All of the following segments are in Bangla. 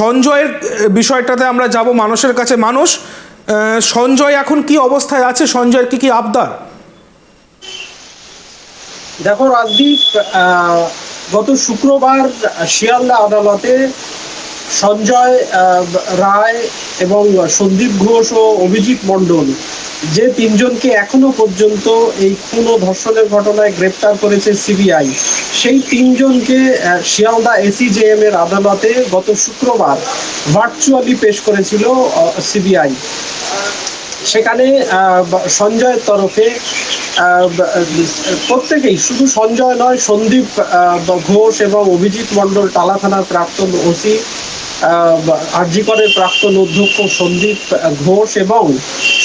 সঞ্জয়ের বিষয়টাতে আমরা যাব মানুষের কাছে। মানুষ সঞ্জয় এখন কি অবস্থায় আছে? সঞ্জয়ের কি কি আবদার? দেখো, রাজদীপ গত শুক্রবার শিয়ালদা আদালতে সঞ্জয় রায় এবং সন্দীপ ঘোষ ও অভিজিৎ মণ্ডল যে তিনজনকে এখনও পর্যন্ত এই খুন ও ধর্ষণের ঘটনায় গ্রেপ্তার করেছে সিবিআই, সেই তিনজনকে শিয়ালদা এসিজেএম এর আদালতে গত শুক্রবার ভার্চুয়ালি পেশ করেছিল সিবিআই। সেখানে সঞ্জয়ের তরফে প্রত্যেকেই, শুধু সঞ্জয় নয়, সন্দীপ ঘোষ এবং অভিজিৎ মণ্ডল, টালা থানার প্রাক্তন ওসি আরজিকরের প্রাক্তন অধ্যক্ষ সন্দীপ ঘোষ এবং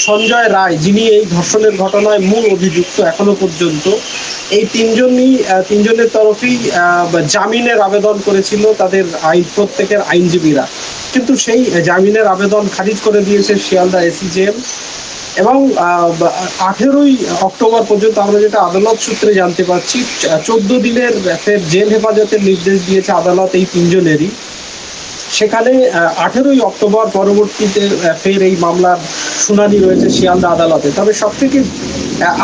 সঞ্জয় রায়, যিনি এই ধর্ষণের ঘটনায় মূল অভিযুক্ত এখনও পর্যন্ত। এই তিনজনই তিনজনের তরফেই জামিনের আবেদন করেছিল তাদের আইন প্রত্যেকের আইনজীবীরা। কিন্তু সেই জামিনের আবেদন খারিজ করে দিয়েছে শিয়ালদা এসিজেএম। এবং আঠেরোই অক্টোবর পর্যন্ত আমরা যেটা আদালত সূত্রে জানতে পারছি চোদ্দ দিনের ফের জেল হেফাজতের নির্দেশ দিয়েছে আদালত এই তিনজনেরই। সেখানে আঠেরোই অক্টোবর পরবর্তীতে ফের এই মামলার শুনানি রয়েছে শিয়ালদা আদালতে। তবে সব থেকে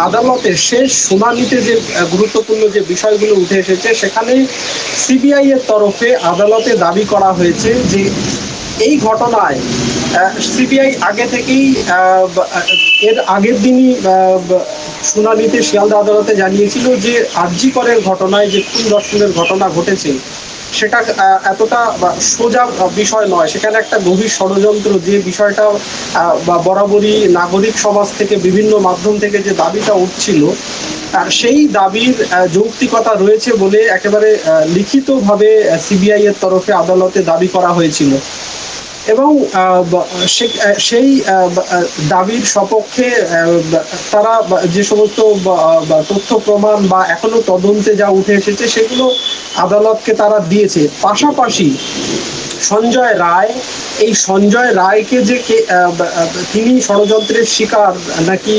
আদালতের শেষ শুনানিতে যে গুরুত্বপূর্ণ যে বিষয়গুলো উঠে এসেছে, সেখানে সিবিআই এর তরফে আদালতে দাবি করা হয়েছে যে এই ঘটনায় সিবিআই আগে থেকেই এর আগের দিনই শুনানিতে শিয়ালদা আদালতে জানিয়েছিল যে আরজি করের ঘটনায় যে খুন দর্শনের ঘটনা ঘটেছে সেটা এতটা সোজা বিষয় নয়। সেখানে একটা গভীর ষড়যন্ত্র যে বিষয়টা বা, বরাবরই নাগরিক সমাজ থেকে বিভিন্ন মাধ্যম থেকে যে দাবিটা উঠছিল, আর সেই দাবির যৌক্তিকতা রয়েছে বলে একেবারে লিখিতভাবে সিবিআই এর তরফে আদালতে দাবি করা হয়েছিল। এবং সেই দাবির সপক্ষে তারা যে সমস্ত তথ্য প্রমাণ বা এখনও তদন্তে যা উঠে এসেছে সেগুলো আদালতকে তারা দিয়েছে। পাশাপাশি সঞ্জয় রায়, এই সঞ্জয় রায়কে যে তিনি ষড়যন্ত্রের শিকার নাকি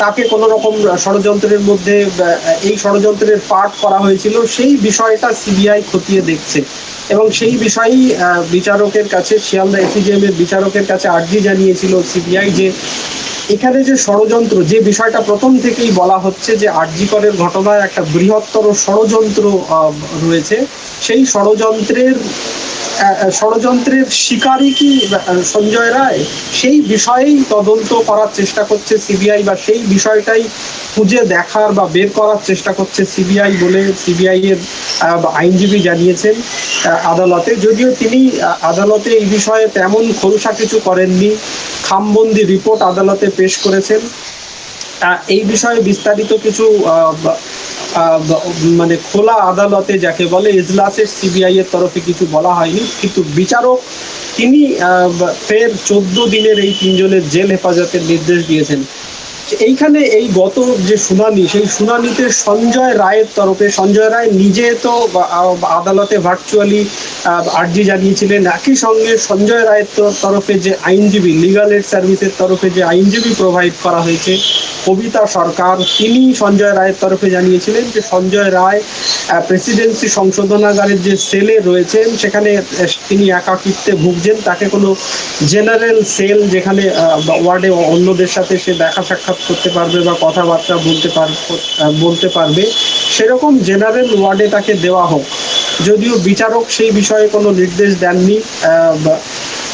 তাকে কোনো রকম ষড়যন্ত্রের মধ্যে এই ষড়যন্ত্রের পাঠ করা হয়েছিল, সেই বিষয়টা সিবিআই খতিয়ে দেখছে। এবং সেই বিষয়েই বিচারকের কাছে, শিয়ালদা এসিজিএম এর বিচারকের কাছে আর্জি জানিয়েছিল সিবিআই যে এখানে যে ষড়যন্ত্র, যে বিষয়টা প্রথম থেকেই বলা হচ্ছে যে আর্জিকরের ঘটনায় একটা বৃহত্তর ষড়যন্ত্র রয়েছে। সেই ষড়যন্ত্রের ষড়যন্ত্রের শিকারই কি সঞ্জয় রায়? সেই বিষয়েই তদন্ত করার চেষ্টা করছে সিবিআই বা সেই বিষয়টাই খুঁজে দেখার বা বের করার চেষ্টা করছে সিবিআই বলে সিবিআই এর আইনজীবী জানিয়েছেন আদালতে। যদিও তিনি আদালতে এই বিষয়ে তেমন খোলসা কিছু করেননি। খামবন্দি রিপোর্ট আদালতে পেশ করেছেন। এই বিষয়ে বিস্তারিত কিছু মানে খোলা আদালতে যাকে বলে ইজলাসের সিবিআই এর তরফে কিছু বলা হয়নি। কিন্তু বিচারক, তিনি ফের চোদ্দ দিনের এই তিনজনের জেল হেফাজতের নির্দেশ দিয়েছেন। এইখানে এই গত যে শুনানি, সেই শুনানিতে সঞ্জয় রায়ের তরফে, সঞ্জয় রায় নিজে তো আদালতে ভার্চুয়ালি আর্জি জানিয়েছিলেন। একই সঙ্গে সঞ্জয় রায়ের তরফে যে আইনজীবী লিগাল এড সার্ভিসের তরফে যে আইনজীবী প্রোভাইড করা হয়েছে, কবিতা সরকার, তিনি সঞ্জয় রায়ের তরফে জানিয়েছিলেন যে সঞ্জয় রায় প্রেসিডেন্সি সংশোধনাগারের যে সেলে রয়েছেন, সেখানে তিনি একাকিত্বে ভুগছেন। তাকে কোনো জেনারেল সেল যেখানে ওয়ার্ডে অন্যদের সাথে সে দেখা সাক্ষাৎ করতে পারবে বা কথাবার্তা বলতে বলতে পারবে, সেরকম জেনারেল ওয়ার্ডে তাকে দেওয়া হোক। যদিও বিচারক সেই বিষয়ে কোনো নির্দেশ দেননি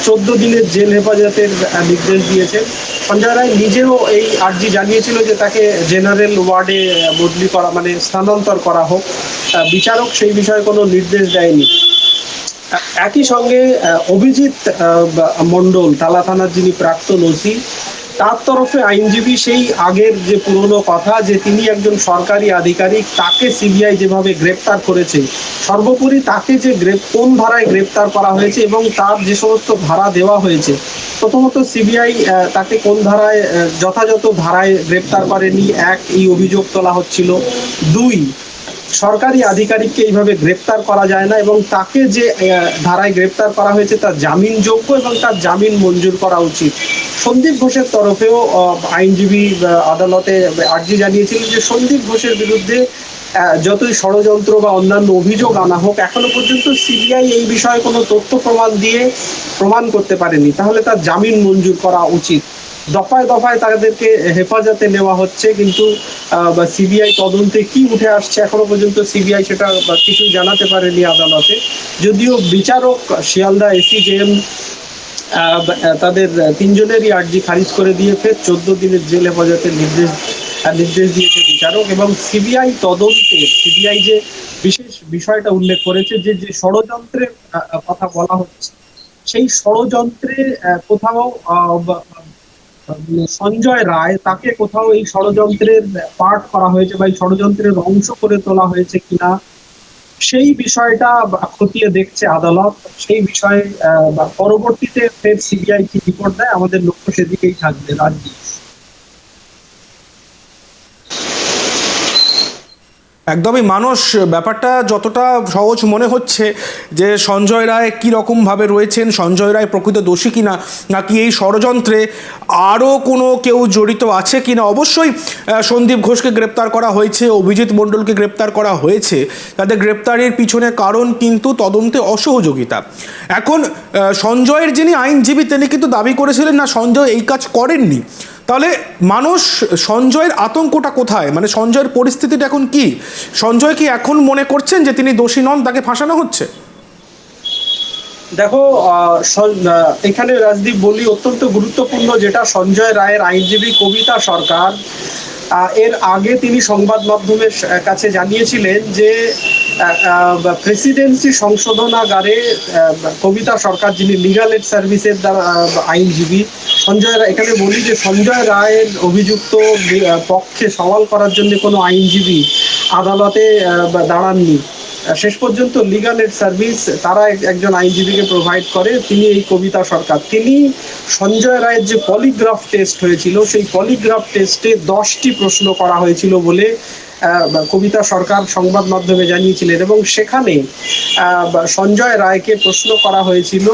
চোদ্দ দিনের জেল হেফাজতের নির্দেশ দিয়েছেন। সঞ্জয় রায় নিজেও এই আর্জি জানিয়েছিল যে তাকে জেনারেল ওয়ার্ডে বদলি করা মানে স্থানান্তর করা হোক। বিচারক সেই বিষয়ে কোনো নির্দেশ দেয়নি। একই সঙ্গে অভিজিৎ মণ্ডল টালা থানার যিনি প্রাক্তন ওসি তার তরফে আইনজীবী সেই আগের যে পুরনো কথা যে তিনি একজন সরকারি আধিকারিক, তাকে সিবিআই যেভাবে গ্রেপ্তার করেছে, সর্বোপরি তাকে যে কোন ধারায় গ্রেপ্তার করা হয়েছে এবং তার যে সমস্ত ধারা দেওয়া হয়েছে, প্রথমত সিবিআই তাকে কোন ধারায় যথাযথ ধারায় গ্রেপ্তার করেনি, এক, এই অভিযোগ তোলা হচ্ছিল, দুই সরকারি আধিকারিককে এইভাবে গ্রেপ্তার করা যায় না এবং তাকে যে ধারায় গ্রেপ্তার করা হয়েছে তার জামিনযোগ্য এবং তার জামিন মঞ্জুর করা উচিত। সন্দীপ ঘোষের তরফেও আইনজীবী আদালতে আর্জি জানিয়েছিলেন যে সন্দীপ ঘোষের বিরুদ্ধে যতই ষড়যন্ত্র বা অন্যান্য অভিযোগ আনা হোক, এখনও পর্যন্ত সিবিআই এই বিষয়ে কোনো তথ্য প্রমাণ দিয়ে প্রমাণ করতে পারেনি। তাহলে তার জামিন মঞ্জুর করা উচিত। দফায় দফায় তাদেরকে হেফাজতে নেওয়া হচ্ছে কিন্তু সিবিআই তদন্তে কি উঠে আসছে এখনও পর্যন্ত সিবিআই সেটা কিছু জানাতে পারেনি আদালতে। যদিও বিচারক শিয়ালদা এসি জেএম আহ, বা- আহ, তাদের তিনজনেরই আর্জি খারিজ করে দিয়ে ফের চোদ্দ দিনের জেল হেফাজতের নির্দেশ নির্দেশ দিয়েছে বিচারক এবং সিবিআই তদন্তে সিবিআই যে বিশেষ বিষয়টা উল্লেখ করেছে যে যে ষড়যন্ত্রের কথা বলা হচ্ছে সেই ষড়যন্ত্রে কোথাও সঞ্জয় রায়, তাকে কোথাও এই ষড়যন্ত্রের পার্ট করা হয়েছে বা এই ষড়যন্ত্রের অংশ করে তোলা হয়েছে কিনা, সেই বিষয়টা খতিয়ে দেখছে আদালত। সেই বিষয়ে পরবর্তীতে ফের সিবিআই কি রিপোর্ট দেয়? আমাদের লক্ষ্য সেদিকেই থাকবে রাজনীতি। একদমই মানুষ, ব্যাপারটা যতটা সহজ মনে হচ্ছে যে সঞ্জয় রায় কীরকমভাবে রয়েছেন, সঞ্জয় রায় প্রকৃত দোষী কিনা, নাকি এই ষড়যন্ত্রে আরও কোনো কেউ জড়িত আছে কিনা? অবশ্যই সন্দীপ ঘোষকে গ্রেপ্তার করা হয়েছে, অভিজিৎ মণ্ডলকে গ্রেপ্তার করা হয়েছে। তাদের গ্রেপ্তারের পিছনে কারণ কিন্তু তদন্তে অসহযোগিতা। এখন সঞ্জয়ের যিনি আইনজীবী, তিনি কিন্তু দাবি করেছিলেন, না, সঞ্জয় এই কাজ করেননি। তাহলে মানুষ সঞ্জয়ের আতঙ্কটা কোথায়? মানে সঞ্জয়ের পরিস্থিতিটা এখন কি? সঞ্জয় কি এখন মনে করছেন যে তিনি দোষী নন, তাকে ফাঁসানো হচ্ছে? দেখো এখানে রাজদীপ বলি অত্যন্ত গুরুত্বপূর্ণ যেটা সঞ্জয় রায়ের আইনজীবী কবিতা সরকার। এর আগে তিনি সংবাদ মাধ্যমের কাছে জানিয়েছিলেন যে প্রেসিডেন্সি সংশোধনাগারে কবিতা সরকার যিনি লিগাল এড সার্ভিসের দ্বারা আইনজীবী সঞ্জয় রায়, এখানে বলি যে সঞ্জয় রায়ের অভিযুক্ত পক্ষে সওয়াল করার জন্য কোনো আইনজীবী আদালতে দাঁড়াননি। শেষ পর্যন্ত লিগাল এড সার্ভিস তারা একজন আইনজীবীকে প্রোভাইড করে, তিনি এই কবিতা সরকার। তিনি সঞ্জয় রায়ের যে পলিগ্রাফ টেস্ট হয়েছিল, সেই পলিগ্রাফ টেস্টে দশটি প্রশ্ন করা হয়েছিল বলে কবিতা সরকার সংবাদ মাধ্যমে জানিয়েছিলেন এবং সেখানে সঞ্জয় রায়কে প্রশ্ন করা হয়েছিল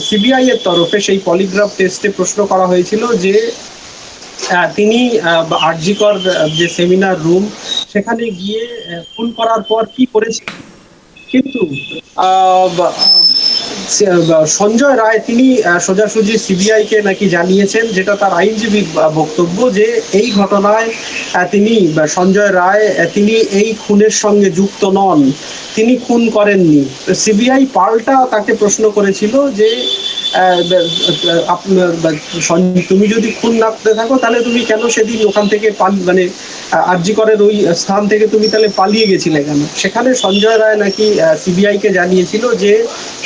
সিবিআই এর তরফে সেই পলিগ্রাফ টেস্টে প্রশ্ন করা হয়েছিল যে তিনি আরজিকর যে সেমিনার রুম, সেখানে গিয়ে ফোন করার পর কি করেছিলেন কিন্তু সঞ্জয় রায় তিনি সোজাসুজি সিবিআই কে নাকি জানিয়েছেন, যেটা তার আইনজীবী বক্তব্য যে এই ঘটনায় তিনি সঞ্জয় রায় তিনি এই খুনের সঙ্গে যুক্ত নন। তিনি খুন করেননি। সিবিআই পাল্টা তাকে প্রশ্ন করেছিল যে তুমি যদি খুন না করতে থাকো, তাহলে তুমি কেন সেদিন ওখান থেকে মানে আরজিকরের ওই স্থান থেকে তুমি তাহলে পালিয়ে গেছিলে কেন? সেখানে সঞ্জয় রায় নাকি সিবিআই কে জানিয়েছিল যে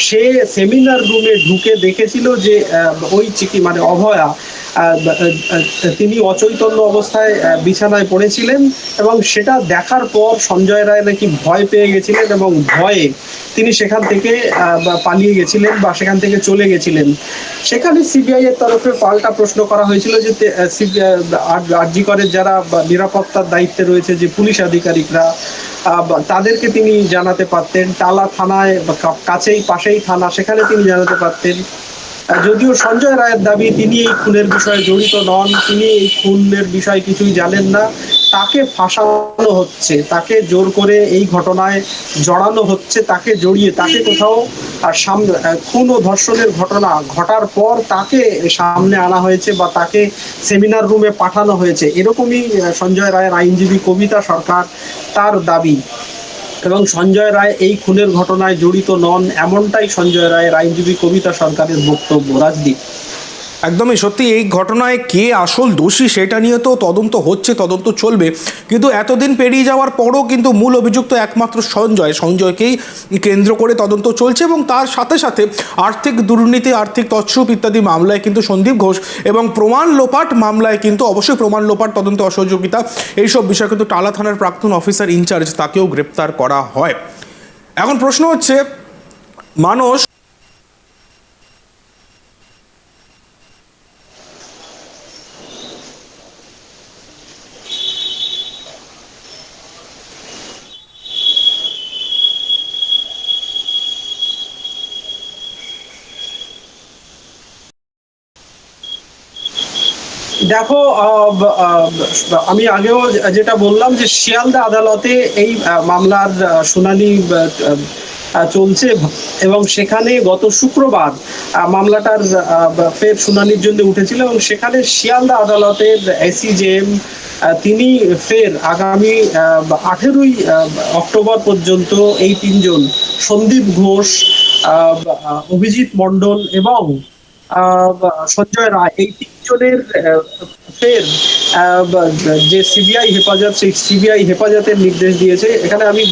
সে সেমিনার রুমে ঢুকে দেখেছিল যে ওই চিকি মানে অভয়া তিনি অচৈতন্য অবস্থায় বিছানায় পড়েছিলেন এবং সেটা দেখার পর সঞ্জয় রায় নাকি ভয় পেয়ে গেছিলেন এবং ভয়ে তিনি সেখান থেকে পালিয়ে গেছিলেন বা সেখান থেকে চলে গেছিলেন। সেখানে সিবিআই এর তরফে পাল্টা প্রশ্ন করা হয়েছিল যে আরজি করের যারা নিরাপত্তার দায়িত্বে রয়েছে যে পুলিশ আধিকারিকরা তাদেরকে তিনি জানাতে পারতেন। টালা থানায় কাছেই পাশেই থানা, সেখানে তিনি জানাতে পারতেন। যদিও সঞ্জয় রায়ের দাবি তিনি এই খুনের বিষয়ে জড়িত নন, তিনি এই খুনের বিষয়ে কিছুই জানেন না। তাকে ফাঁসানো হচ্ছে তাকে জোর করে এই ঘটনায় জড়ানো হচ্ছে তাকে জড়িয়ে তাকে কোথাও আর সামনে খুন ও ধর্ষণের ঘটনা ঘটার পর তাকে সামনে আনা হয়েছে বা তাকে সেমিনার রুমে পাঠানো হয়েছে। এরকমই সঞ্জয় রায়ের আইনজীবী কবিতা সরকার তার দাবি। এবং সঞ্জয় রায় এই খুনের ঘটনায় জড়িত নন এমনটাই সঞ্জয় রায়ের আইনজীবী কবিতা সরকারের বক্তব্য। রাজদীপ। একদমই, সত্যি এই ঘটনায় কে আসল দোষী সেটা নিয়ে তো তদন্ত হচ্ছে, তদন্ত চলবে। কিন্তু এতদিন পেরিয়ে যাওয়ার পরও কিন্তু মূল অভিযুক্ত একমাত্র সঞ্জয়, সঞ্জয়কেই কেন্দ্র করে তদন্ত চলছে এবং তার সাথে সাথে আর্থিক দুর্নীতি, আর্থিক তৎসুপ ইত্যাদি মামলায় কিন্তু সন্দীপ ঘোষ এবং প্রমাণ লোপাট মামলায় কিন্তু অবশ্যই প্রমাণ লোপাট, তদন্ত অসহযোগিতা, এইসব বিষয়ে কিন্তু টালা থানার প্রাক্তন অফিসার ইনচার্জ তাকেও গ্রেপ্তার করা হয়। এখন প্রশ্ন হচ্ছে, মানুষ দেখো আমি আগেও যেটা বললাম যে শিয়ালদা আদালতে এই মামলার শুনানি চলছে এবং সেখানে গত শুক্রবার মামলাটার ফের শুনানির জন্য উঠেছিল এবং সেখানে শিয়ালদা আদালতের এসিজেএম তিনি ফের আগামী আঠেরোই অক্টোবর পর্যন্ত এই তিনজন, সন্দীপ ঘোষ অভিজিৎ মণ্ডল এবং সঞ্জয় রায়, এই আহ, ফের যে সিবিআই হেফাজত সেই সিবিআই হেফাজতের নির্দেশ দিয়েছে। এখানে আমি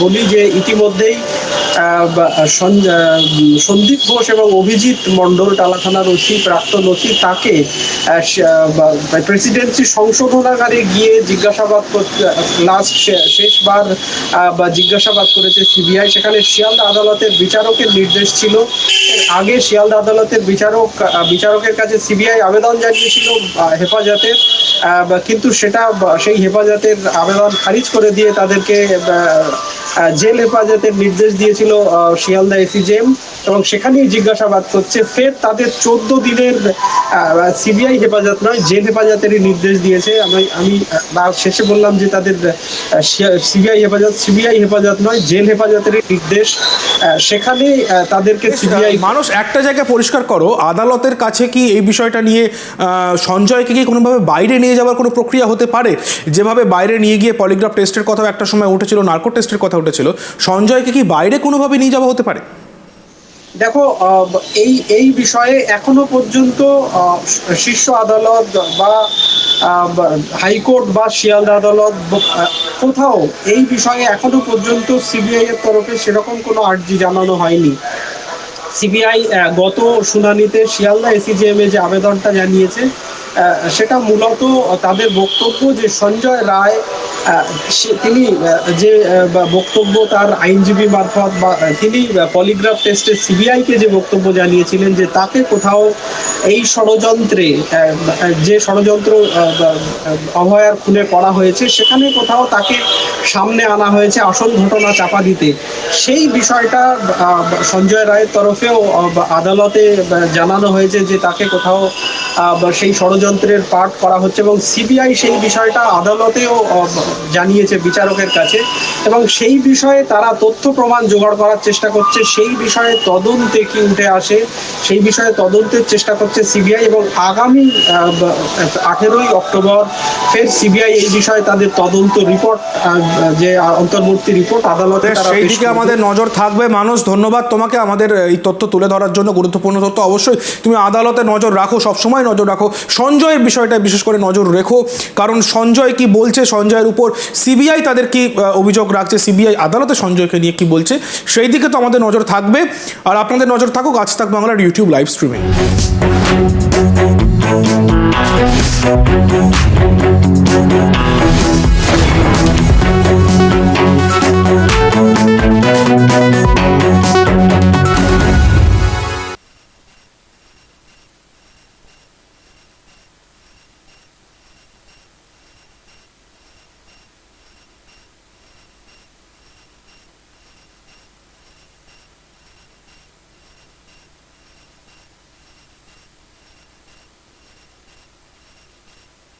বলি যে ইতিমধ্যেই সন্দীপ ঘোষ এবং অভিজিৎ মণ্ডল টালা থানার ওসি প্রাক্তন ওসি তাকে প্রেসিডেন্সি সংশোধনাগারে গিয়ে জিজ্ঞাসাবাদ লাস্ট শেষবার জিজ্ঞাসাবাদ করেছে সিবিআই। সেখানে শিয়ালদা আদালতের বিচারকের নির্দেশ ছিল। আগে শিয়ালদা আদালতের বিচারক বিচারকের কাছে সিবিআই আবেদন জানিয়েছিল হেফাজতে। হেফাজতের কিন্তু সেটা, সেই হেফাজতের আবেদন খারিজ করে দিয়ে তাদেরকে জেল হেফাজতের নির্দেশ দিয়েছিল শিয়ালদা এসিজেম এবং সেখানেই জিজ্ঞাসাবাদ করছে ফের তাদের চোদ্দ দিনের সিবিআই হেফাজত নয় জেল হেফাজতেরই নির্দেশ দিয়েছে। আমি আমি শেষে বললাম যে তাদের সিবিআই হেফাজত সিবিআই হেফাজত নয় জেল হেফাজতেরই নির্দেশ। আহ, সেখানে তাদেরকে সিবিআই মানুষ একটা জায়গায় পরিষ্কার করো আদালতের কাছে কি এই বিষয়টা নিয়ে সঞ্জয়কে কি কোনোভাবে বাইরে নিয়ে যাওয়ার কোনো প্রক্রিয়া হতে পারে? যেভাবে বাইরে নিয়ে গিয়ে পলিগ্রাফ টেস্টের কথা একটা সময় উঠেছিল নার্কো টেস্টের কথা উঠেছিল সঞ্জয়কে কি বাইরে কোনোভাবে নিয়ে যাওয়া হতে পারে? দেখো এই এই বিষয়ে এখনও পর্যন্ত শীর্ষ আদালত বা হাইকোর্ট বা শিয়ালদা আদালত কোথাও এই বিষয়ে এখনও পর্যন্ত সিবিআই এর তরফে সেরকম কোনো আর্জি জানানো হয়নি। সিবিআই গত শুনানিতে শিয়ালদা এসিজিএম এ যে আবেদনটা জানিয়েছে সেটা মূলত তাদের বক্তব্য যে সঞ্জয় রায় তিনি যে বক্তব্য তার আইনজীবী মারফত বা তিনি পলিগ্রাফ টেস্টে সিবিআই কে যে বক্তব্য জানিয়েছিলেন যে তাকে কোথাও এই ষড়যন্ত্রে যে ষড়যন্ত্র অভয়ার খুনে করা হয়েছে, সেখানে কোথাও তাকে সামনে আনা হয়েছে আসল ঘটনা চাপা দিতে। সেই বিষয়টা সঞ্জয় রায়ের তরফেও আদালতে জানানো হয়েছে যে তাকে কোথাও সেই ষড়যন্ত্রের পাঠ করা হচ্ছে এবং সিবিআই সেই বিষয়টা আদালতেও জানিয়েছে বিচারকের কাছে এবং সেই বিষয়ে তারা তথ্য প্রমাণ জোগাড় করার চেষ্টা করছে। সেই বিষয়ে তদন্তে কি উঠে আসে সেই বিষয়ে তদন্তের চেষ্টা করছে সিবিআই এবং আগামী আঠেরোই অক্টোবর ফের সিবিআই এই বিষয়ে তাদের তদন্ত রিপোর্ট যে অন্তর্বর্তী রিপোর্ট আদালতে সেই দিকে আমাদের নজর থাকবে। মানুষ ধন্যবাদ তোমাকে। আমাদের এই তথ্য তুলে ধরার জন্য গুরুত্বপূর্ণ তথ্য অবশ্যই তুমি আদালতে নজর রাখো সবসময় নজর রাখো। সঞ্জয়ের বিষয়টা বিশেষ করে নজর রেখো। কারণ সঞ্জয় কি বলছে? সঞ্জয়ের উপর সিবিআই তাদের কি অভিযোগ রাখছে? সিবিআই আদালতে সঞ্জয়কে নিয়ে কি বলছে? সেই দিকে তো আমাদের নজর থাকবে। আর আপনাদের নজর থাকুক আজ থাক বাংলার ইউটিউব লাইভ স্ট্রিমিং